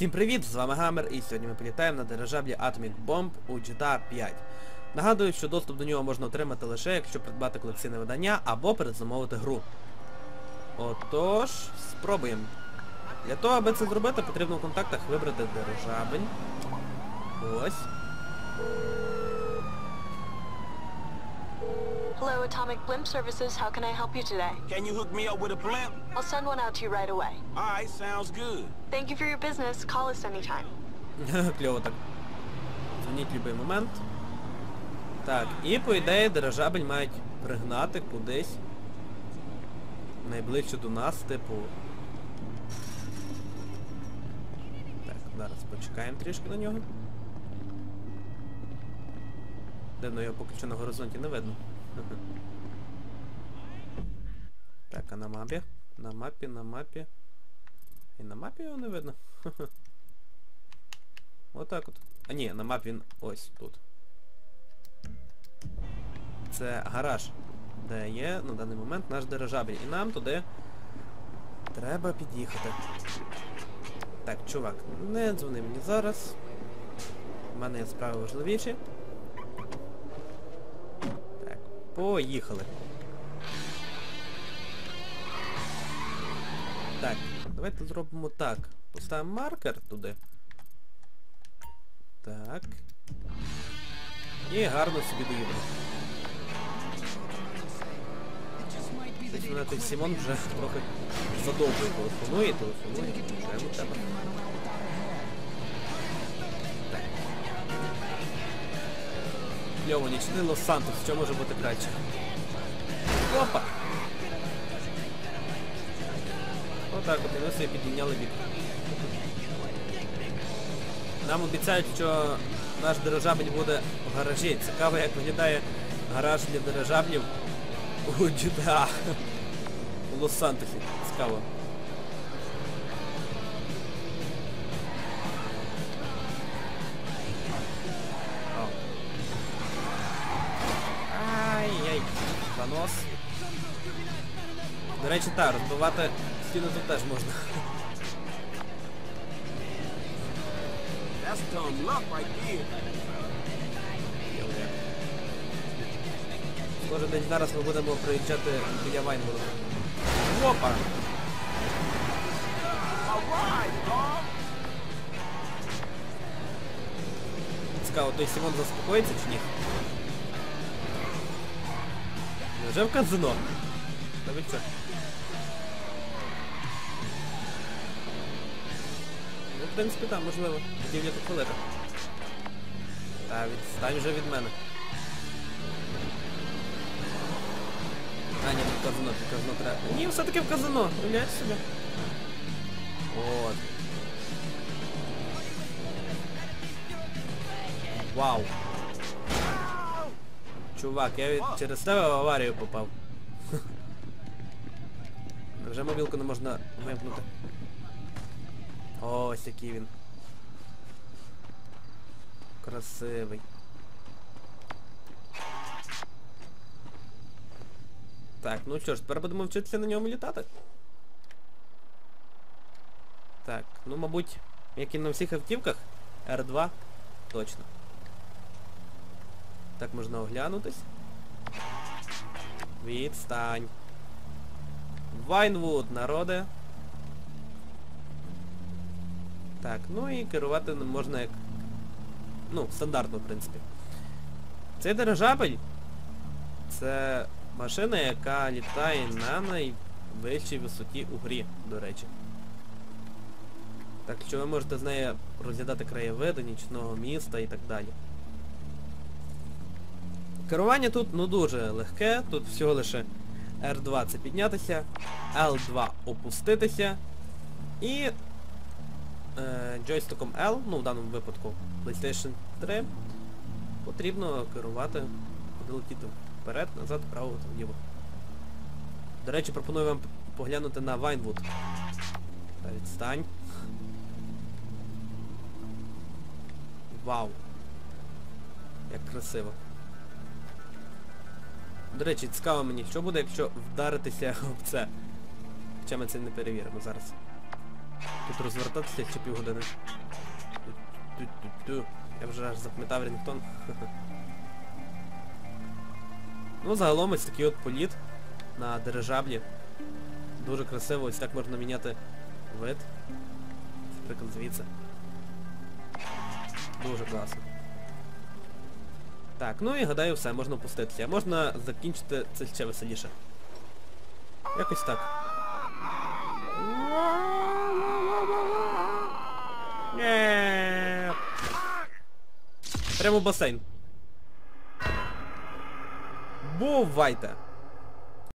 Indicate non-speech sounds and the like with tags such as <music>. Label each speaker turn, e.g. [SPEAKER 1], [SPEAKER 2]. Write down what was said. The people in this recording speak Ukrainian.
[SPEAKER 1] Всім привіт, з вами Гамер і сьогодні ми політаємо на дирижаблі Atomic Bomb у GTA 5. Нагадую, що доступ до нього можна отримати лише якщо придбати колекційне видання або передзамовити гру. Отож, спробуємо. Для того, аби це зробити, потрібно в контактах вибрати дирижабель. Ось.
[SPEAKER 2] Hello, Atomic Blimp Services. How can I help you today?
[SPEAKER 3] Can you hook me up with a blimp?
[SPEAKER 2] I'll send one out to you right away.
[SPEAKER 3] Alright, sounds good.
[SPEAKER 2] Thank you for your business. Call us anytime. <laughs>
[SPEAKER 1] Кльово так. Дзвоніть будь-який момент. Так, і по ідеї дирижабель мають пригнати кудись. Найближче до нас, типу. Так, зараз почекаємо трішки на нього. Дивно його поки що на горизонті не видно. Так, а на мапі? На мапі, на мапі. І на мапі його не видно. <laughs> Отак от. А ні, на мапі він ось тут. Це гараж, де є на даний момент наш дирижабель. І нам туди треба під'їхати. Так, чувак, не дзвони мені зараз. У мене є справи важливіші. Поїхали. Так, давайте зробимо так. Поставимо маркер туди. Так. І гарно собі доїдемо. Сімон вже трохи задовбує телефонує, телефонує. Що йому треба? Кльово, нічний Лос-Сантос, що може бути краще? Опа! Отак от, і ми собі підійняли бік. Нам обіцяють, що наш дирижабель буде в гаражі. Цікаво, як виглядає гараж для дирижаблів у GTA. У Лос-Сантосі. Цікаво. Занос. До речі, так, розбивати стіну тут теж можна.
[SPEAKER 3] That's dumb luck right there.
[SPEAKER 1] Може десь зараз ми будемо проїжджати біля Вайнбурга. Опа! Цікаво, той Сімон заспокоїться чи ні? Вже в казино? Що? Ну, в принципі, так, можливо. Будівля тут велика. Та, відстань вже від мене. А, ні, тут казино, тут казино треба. Ні, все-таки в казино. Уявляєш собі. От. Вау. Чувак, я від- через тебе в аварію попав. <laughs> Вже мобілку не можна вимкнути. Ось який він. Красивий. Так, ну що ж, тепер будемо вчитися на ньому літати. Так, ну мабуть, як і на всіх автівках, R2 точно. Так можна оглянутись. Відстань. Вайнвуд, народи. Так, ну і керувати можна як... Ну, стандартно, в принципі. Цей дирижабель це машина, яка літає на найвищій висоті у грі, до речі. Так що ви можете з нею розглядати краєвиди, нічного міста і так далі. Керування тут ну дуже легке, тут всього лише R2 це піднятися, L2 опуститися і е, джойстиком L, ну в даному випадку PlayStation 3, потрібно керувати, куди летіти вперед, назад, вправо вліво. До речі, пропоную вам поглянути на Vinewood. Та відстань. Вау. Як красиво. До речі, цікаво мені, що буде, якщо вдаритися об це. Хоча ми це не перевіримо зараз. Тут розвертатися чи півгодини. Я вже аж запам'ятав Рінгтон. <laughs> Ну, загалом ось такий от політ на дирижаблі. Дуже красиво, ось так можна міняти вид. Наприклад, звідси. Дуже класно. Так, ну і гадаю все, можна опуститися. Можна закінчити це ще веселіше. Якось так. Ні. Прямо в басейн. Бувайте!